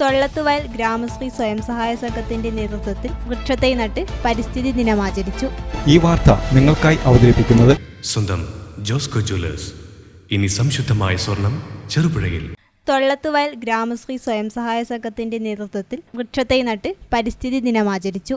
തൊള്ളത്തുവയൽ ഗ്രാമശ്രീ സ്വയം സഹായ സംഘത്തിന്റെ നേതൃത്വത്തിൽ വൃക്ഷത്തെ നട്ട് പരിസ്ഥിതി ദിനം ആചരിച്ചു. ഈ വാർത്ത നിങ്ങൾക്കായി അവതരിപ്പിക്കുന്നത് സ്വന്തം ജോസ്കോ ജ്വല്ലേഴ്സ്. ഇനി സംശുദ്ധമായ സ്വർണം ചെറുപുഴയിൽ. തൊള്ളത്തുവയൽ ഗ്രാമശ്രീ സ്വയം സഹായ സംഘത്തിന്റെ നേതൃത്വത്തിൽ വൃക്ഷത്തെ നട്ട് പരിസ്ഥിതി ദിനം ആചരിച്ചു.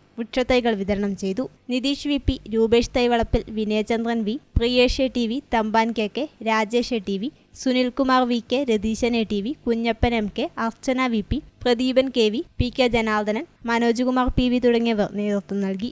വൃക്ഷത്തൈകൾ വിതരണം ചെയ്തു. Nitish V. P. Rupesh Thaivalappil Vinayachandran V. Priyesh T. V. Thampan K. K. Rajesh T. V. Sunilkumar V. K. Ratheesan A. T. V. Kunhappan M. K. Archana V. P. Pradeepan K. V. P. K. Janardhanan Manoj Kumar P. V. തുടങ്ങിയവർ നേതൃത്വം നൽകി.